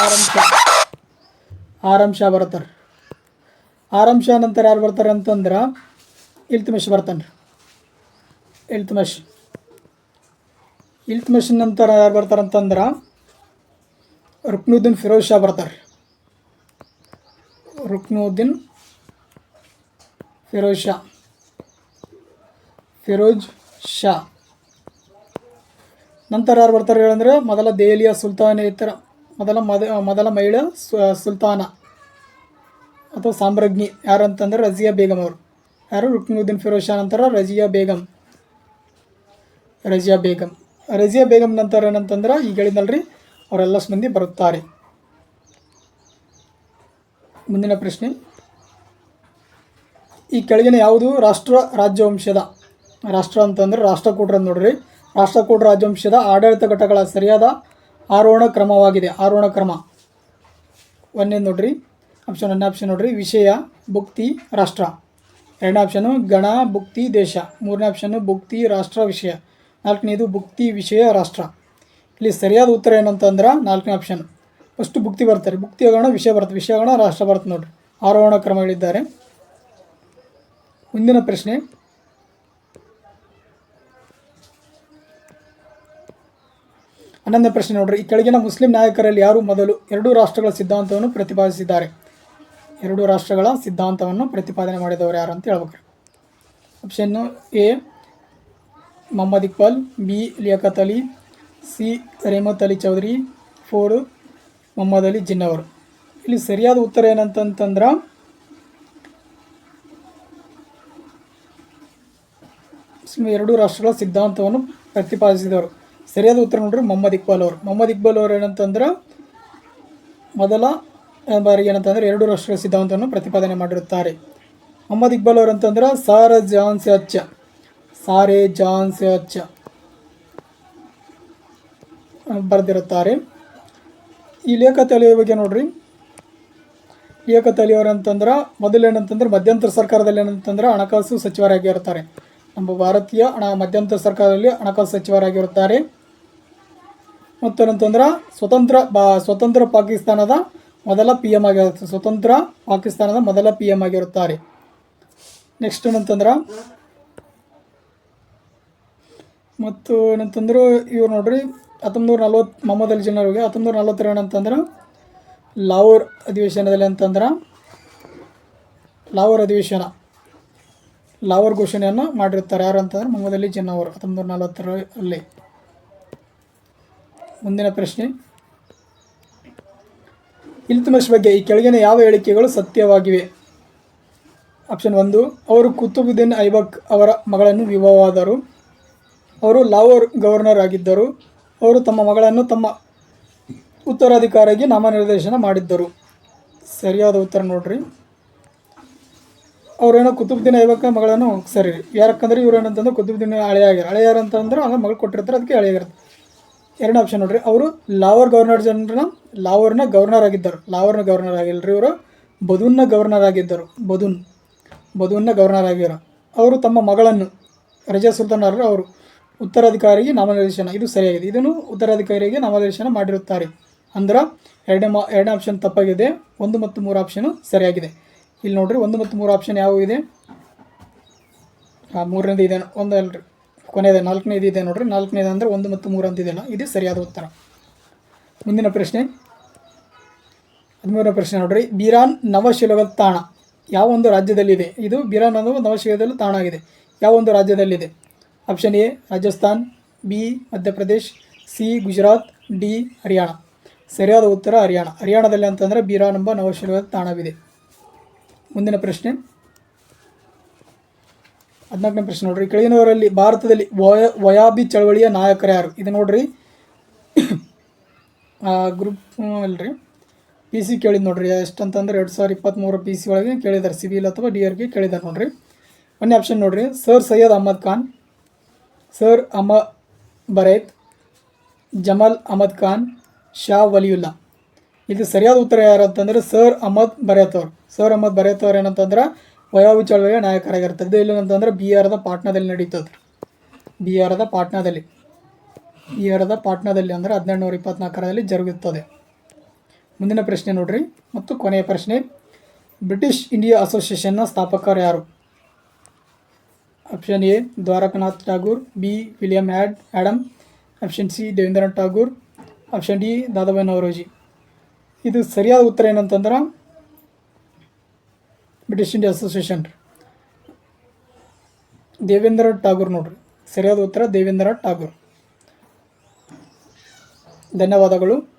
ಆರಾಮ್ ಶಾ. ಆರಾಮ್ ಶಾ ಬರ್ತಾರೆ. ಆರಾಮ್ ಶಾ ನಂತರ ಯಾರು ಬರ್ತಾರೆ ಅಂತಂದ್ರೆ ಇಲ್ತಮಶ್ ಬರ್ತಾನೆ ರೀ ಇಲ್ತುಮಿಶ್. ಇಲ್ತುಮಿಶ್ ನಂತರ ಯಾರು ಬರ್ತಾರೆ ಅಂತಂದ್ರೆ ರುಕ್ನುದ್ದೀನ್ ಫಿರೋಜ್ ಶಾ ಬರ್ತಾರೆ. ರುಕ್ನುದ್ದೀನ್ ಫಿರೋಜ್ ಶಾ. ಫಿರೋಜ್ ಶಾ. ನಂತರ ಯಾರು ಬರ್ತಾರೆ ಹೇಳಂದ್ರೆ ಮೊದಲ ದೆಹಲಿಯ ಸುಲ್ತಾನೇತರ ಮೊದಲ ಮದ, ಮೊದಲ ಮಹಿಳಾ ಸುಲ್ತಾನ ಅಥವಾ ಸಾಮ್ರಾಜ್ಞಿ ಯಾರು ಅಂತಂದ್ರೆ ರಜಿಯಾ ಬೇಗಂ ಅವರು. ಯಾರು ರುಕ್ನುದ್ದೀನ್ ಫಿರೋಜ್ ಶಾ ನಂತರ ರಜಿಯಾ ಬೇಗಂ. ರಜಿಯಾ ಬೇಗಂ. ರಜಿಯಾ ಬೇಗಂ ನಂತರ ಏನಂತಂದ್ರೆ ಈಗ ಹೇಳಿದ್ನಲ್ರಿ ಅವರೆಲ್ಲ ಮಂದಿ ಬರುತ್ತಾರೆ. ಮುಂದಿನ ಪ್ರಶ್ನೆ. ಈ ಕೆಳಗಿನ ಯಾವುದು ರಾಷ್ಟ್ರ ರಾಜ್ಯವಂಶದ? ರಾಷ್ಟ್ರ ಅಂತಂದ್ರೆ ರಾಷ್ಟ್ರಕೂಟರ ನೋಡ್ರಿ. ರಾಷ್ಟ್ರಕೂಟ ರಾಜವಂಶದ ಆಡಳಿತ ಘಟಕಗಳ ಸರಿಯಾದ ಆರೋಹಣ ಕ್ರಮವಾಗಿದೆ. ಆರೋಹಣ ಕ್ರಮ. ಒಂದೇ ನೋಡ್ರಿ. ಆಪ್ಷನ್ ಒಂದೇ ಆಪ್ಷನ್ ನೋಡ್ರಿ. ವಿಷಯ, ಭುಕ್ತಿ, ರಾಷ್ಟ್ರ. ಎರಡನೇ ಆಪ್ಷನು ಗಣ, ಭುಕ್ತಿ, ದೇಶ. ಮೂರನೇ ಆಪ್ಷನ್ನು ಭುಕ್ತಿ, ರಾಷ್ಟ್ರ, ವಿಷಯ. ನಾಲ್ಕನೇದು ಭಕ್ತಿ ವಿಷಯ ರಾಷ್ಟ್ರ. ಇಲ್ಲಿ ಸರಿಯಾದ ಉತ್ತರ ಏನಂತಂದ್ರೆ ನಾಲ್ಕನೇ ಆಪ್ಷನ್ ಫಸ್ಟು ಭಕ್ತಿ ಬರ್ತಾರೆ ಭುಕ್ತಿ ಆಗೋಣ ವಿಷಯ ಬರುತ್ತೆ ವಿಷಯ ಆಗೋಣ ರಾಷ್ಟ್ರ ಬರುತ್ತೆ ನೋಡ್ರಿ. ಆರೋಹಣ ಕ್ರಮಗಳಿದ್ದಾರೆ. ಮುಂದಿನ ಪ್ರಶ್ನೆ. ಹನ್ನೊಂದನೇ ಪ್ರಶ್ನೆ ನೋಡ್ರಿ. ಈ ಕೆಳಗಿನ ಮುಸ್ಲಿಂ ನಾಯಕರಲ್ಲಿ ಯಾರು ಮೊದಲು ಎರಡು ರಾಷ್ಟ್ರಗಳ ಸಿದ್ಧಾಂತವನ್ನು ಪ್ರತಿಪಾದಿಸಿದ್ದಾರೆ? ಎರಡು ರಾಷ್ಟ್ರಗಳ ಸಿದ್ಧಾಂತವನ್ನು ಪ್ರತಿಪಾದನೆ ಮಾಡಿದವರು ಯಾರು ಅಂತ ಹೇಳ್ಬೇಕು option A Mohammed Iqbal, B. Liaquat Ali, C. Rehmat Ali Chaudhry, four. Mohammed Ali ಜಿನ್ನವರು. ಇಲ್ಲಿ ಸರಿಯಾದ ಉತ್ತರ ಏನಂತಂತಂದ್ರೆ ಎರಡು ರಾಷ್ಟ್ರಗಳ ಸಿದ್ಧಾಂತವನ್ನು ಪ್ರತಿಪಾದಿಸಿದವರು. ಸರಿಯಾದ ಉತ್ತರ ನೋಡ್ರಿ, ಮೊಹಮ್ಮದ್ ಇಕ್ಬಾಲ್ ಅವರು. ಮೊಹಮ್ಮದ್ ಇಕ್ಬಾಲ್ ಅವರು ಏನಂತಂದ್ರೆ, ಮೊದಲ ಬಾರಿಗೆ ಏನಂತಂದ್ರೆ ಎರಡು ರಾಷ್ಟ್ರಗಳ ಸಿದ್ಧಾಂತವನ್ನು ಪ್ರತಿಪಾದನೆ ಮಾಡಿರುತ್ತಾರೆ. ಮೊಹಮ್ಮದ್ ಇಕ್ಬಾಲ್ ಅವರು ಅಂತಂದ್ರೆ ಸಾರ ಜಾನ್ ಅಚ್ಚ ಸಾರೆ ಜಾನ್ ಸೆ ಅಚ್ಚ ಬರೆದಿರುತ್ತಾರೆ. ಈ ಲೇಖ ತಲೆಯ ಬಗ್ಗೆ ನೋಡ್ರಿ. ಲೇಖ ತಲೆಯವರು ಅಂತಂದ್ರೆ ಮೊದಲೇನಂತಂದ್ರೆ, ಮಧ್ಯಂತರ ಸರ್ಕಾರದಲ್ಲಿ ಏನಂತಂದ್ರೆ, ಹಣಕಾಸು ಸಚಿವರಾಗಿರುತ್ತಾರೆ ನಮ್ಮ ಭಾರತೀಯ ಹಣ, ಮಧ್ಯಂತರ ಸರ್ಕಾರದಲ್ಲಿ ಹಣಕಾಸು ಸಚಿವರಾಗಿರುತ್ತಾರೆ ಮತ್ತು ಏನಂತಂದ್ರೆ ಸ್ವತಂತ್ರ ಬಾ, ಸ್ವತಂತ್ರ ಪಾಕಿಸ್ತಾನದ ಮೊದಲ ಪಿ ಎಂ ಆಗಿರುತ್ತೆ ಸ್ವತಂತ್ರ ಪಾಕಿಸ್ತಾನದ ಮೊದಲ ಪಿ ಎಂ ಆಗಿರುತ್ತಾರೆ ನೆಕ್ಸ್ಟ್ ಏನಂತಂದ್ರೆ ಮತ್ತು ಏನಂತಂದ್ರೆ ಇವ್ರು ನೋಡ್ರಿ ಹತ್ತೊಂಬತ್ತು ನಲ್ವತ್ತು ಮೊಹಮ್ಮದ್ ಅಲಿ ಜಿನ್ನವ್ರಿಗೆ ಹತ್ತೊಂಬತ್ತು ಲಾಹೋರ್ ಅಧಿವೇಶನದಲ್ಲಿ ಅಂತಂದ್ರೆ ಲಾಹೋರ್ ಅಧಿವೇಶನ ಲಾಹೋರ್ ಘೋಷಣೆಯನ್ನು ಮಾಡಿರ್ತಾರೆ ಯಾರು ಅಂತಂದ್ರೆ ಮೊಹಮ್ಮದ್ ಅಲಿ ಅವರು ಹತ್ತೊಂಬತ್ತು ನಲ್ವತ್ತರಲ್ಲಿ ಮುಂದಿನ ಪ್ರಶ್ನೆ. ಇಲ್ತುಮಶ್ ಬಗ್ಗೆ ಈ ಕೆಳಗಿನ ಯಾವ ಹೇಳಿಕೆಗಳು ಸತ್ಯವಾಗಿವೆ? ಆಪ್ಷನ್ ಒಂದು, ಅವರು ಕುತುಬುದ್ದೀನ್ ಐಬಕ್ ಅವರ ಮಗಳನ್ನು ವಿವಾಹವಾದರು. ಅವರು ಲಾಹೋರ್ ಗವರ್ನರ್ ಆಗಿದ್ದರು. ಅವರು ತಮ್ಮ ಮಗಳನ್ನು ತಮ್ಮ ಉತ್ತರಾಧಿಕಾರಿಗೆ ನಾಮನಿರ್ದೇಶನ ಮಾಡಿದ್ದರು. ಸರಿಯಾದ ಉತ್ತರ ನೋಡ್ರಿ. ಅವ್ರೇನೋ ಕುತುಬ್ದೀನ್ ಐಬಕ್ಕ ಮಗಳನ್ನು ಸರಿ, ಯಾರಕ್ಕಂದ್ರೆ ಇವ್ರು ಏನಂತಂದ್ರೆ ಕುತುಬ್ದೀನ್ ಹಳೆಯಾಗ್ಯಾರ ಹಳೆಯಾರ ಅಂತಂದ್ರೆ ಹಂಗೆ ಮಗಳು ಕೊಟ್ಟಿರ್ತಾರೆ, ಅದಕ್ಕೆ ಹಳೆಯಾಗಿರುತ್ತೆ ಎರಡನೇ ಆಪ್ಷನ್ ನೋಡ್ರಿ, ಅವರು ಲಾವರ್ ಗವರ್ನರ್ ಜನರನ್ನ ಲಾವರ್ನ ಗವರ್ನರ್ ಆಗಿದ್ದರು. ಲಾವರ್ನ ಗವರ್ನರ್ ಆಗಿಲ್ಲರಿ ಇವರು ಬದೂನ್ನ ಗವರ್ನರ್ ಆಗಿದ್ದರು. ಬದೂನ್ ಬದೂನ್ನ ಗವರ್ನರ್ ಆಗಿರೋ, ಅವರು ತಮ್ಮ ಮಗಳನ್ನು ರಜಾ ಸುಲ್ತಾನ್ ಅವರು ಉತ್ತರಾಧಿಕಾರಿಗೆ ನಾಮನಿರ್ದೇಶನ. ಇದು ಸರಿಯಾಗಿದೆ. ಇದನ್ನು ಉತ್ತರಾಧಿಕಾರಿಗೆ ನಾಮನಿರ್ದೇಶನ ಮಾಡಿರುತ್ತಾರೆ. ಅಂದ್ರೆ ಎರಡನೇ ಮಾ ಎರಡನೇ ಆಪ್ಷನ್ ತಪ್ಪಾಗಿದೆ. ಒಂದು ಮತ್ತು ಮೂರು ಆಪ್ಷನು ಸರಿಯಾಗಿದೆ. ಇಲ್ಲಿ ನೋಡ್ರಿ, ಒಂದು ಮತ್ತು ಮೂರು ಆಪ್ಷನ್ ಯಾವ ಇದೆ? ಮೂರನೇದು ಇದೆ. ಒಂದು ಅಲ್ರಿ. ಕೊನೆಯದೇ, ನಾಲ್ಕನೇದು ಇದೆ ನೋಡ್ರಿ. ನಾಲ್ಕನೇದು ಅಂದರೆ ಒಂದು ಮತ್ತು ಮೂರು ಅಂತಿದೆಯಲ್ಲ ಇದು ಸರಿಯಾದ ಉತ್ತರ. ಮುಂದಿನ ಪ್ರಶ್ನೆ. ಹದಿಮೂರನೇ ಪ್ರಶ್ನೆ ನೋಡ್ರಿ. ಬಿರಾನ್ ನವಶಿಲದ ತಾಣ. ಯಾವ ಒಂದು ರಾಜ್ಯದಲ್ಲಿದೆ? ಇದು ಬಿರಾನ್ ಅನ್ನೋದು ನವಶಿಲದಲ್ಲಿ ತಾಣ ಆಗಿದೆ. ಯಾವ ಒಂದು ರಾಜ್ಯದಲ್ಲಿದೆ? Option A Rajasthan B Madhya Pradesh C Gujarat D Haryana ಸರಿಯಾದ ಉತ್ತರ ಹರಿಯಾಣ. ಹರಿಯಾಣದಲ್ಲಿ ಅಂತಂದರೆ ಬೀರಾನಂಬ ಎಂಬ ನವಶಿಲದ ತಾಣವಿದೆ. ಮುಂದಿನ ಪ್ರಶ್ನೆ. ಹದಿನಾಲ್ಕನೇ ಪ್ರಶ್ನೆ ನೋಡ್ರಿ. ಕೆಳಗಿನವರಲ್ಲಿ ಭಾರತದಲ್ಲಿ ವಯ, ವಯಾಬಿ ಚಳವಳಿಯ ನಾಯಕರು ಯಾರು? ಇದು ನೋಡ್ರಿ. ಗ್ರೂಪ್ ಅಲ್ರಿ. ಪಿ ಸಿ ಕೇಳಿದ್ ನೋಡ್ರಿ. ಎಷ್ಟಂತಂದ್ರೆ ಎರಡು ಸಾವಿರ ಇಪ್ಪತ್ತ್ಮೂರು ಪಿ ಸಿ ಒಳಗೆ ಕೇಳಿದ್ದಾರೆ ಸಿವಿಲ್ ಅಥವಾ ಡಿ ಆರ್ಗೆ ಕೇಳಿದ್ದಾರೆ ನೋಡ್ರಿ. ಒಂದೇ ಆಪ್ಷನ್ ನೋಡ್ರಿ. ಸರ್ ಸೈಯದ್ ಅಹಮದ್ ಖಾನ್ ಸರ್ ಅಮ ಬರೇತ್ ಜಮಲ್ ಅಹಮದ್ ಖಾನ್, ಶಾ ವಲಿಯುಲ್ಲಾ. ಇದು ಸರಿಯಾದ ಉತ್ತರ ಯಾರು ಅಂತಂದ್ರೆ ಸರ್ ಅಹಮದ್ ಬರೇತ್ ಸರ್ ಅಹಮದ್ ಬರೇತ್ ಅವ್ರು ಏನಂತಂದ್ರೆ ವಯೋವಿ ಚಳವಳಿಯ ಇದು ಬಿ ಆರ್ದ ಪಾಟ್ನಾದಲ್ಲಿ ನಡೀತದೆ. ಆರ್ದ ಪಾಟ್ನಾದಲ್ಲಿ. ಬಿಹಾರದ ಪಾಟ್ನಾದಲ್ಲಿ ಅಂದರೆ ಹದಿನೆಂಟು ನೂರ ಇಪ್ಪತ್ನಾಲ್ಕರಲ್ಲಿ ಜರುಗುತ್ತದೆ. ಮುಂದಿನ ಪ್ರಶ್ನೆ ನೋಡ್ರಿ. ಮತ್ತು ಕೊನೆಯ ಪ್ರಶ್ನೆ, ಬ್ರಿಟಿಷ್ ಇಂಡಿಯಾ ಅಸೋಸಿಯೇಷನ್ನ ಸ್ಥಾಪಕರು ಯಾರು? Option A Dwarkanath Tagore B William ad Adam option C Debendranath Tagore option D Dadabhai Naoroji ಇದು ಸರಿಯಾದ ಉತ್ತರ ಏನಂತಂದ್ರೆ ಬ್ರಿಟಿಷ್ ಇಂಡಿಯಾ ಅಸೋಸಿಯೇಷನ್ ರೀ. ದೇವೇಂದ್ರ ಠಾಗೂರ್ ನೋಡ್ರಿ. ಸರಿಯಾದ ಉತ್ತರ ದೇವೇಂದ್ರ ಠಾಗೂರ್ ಧನ್ಯವಾದಗಳು.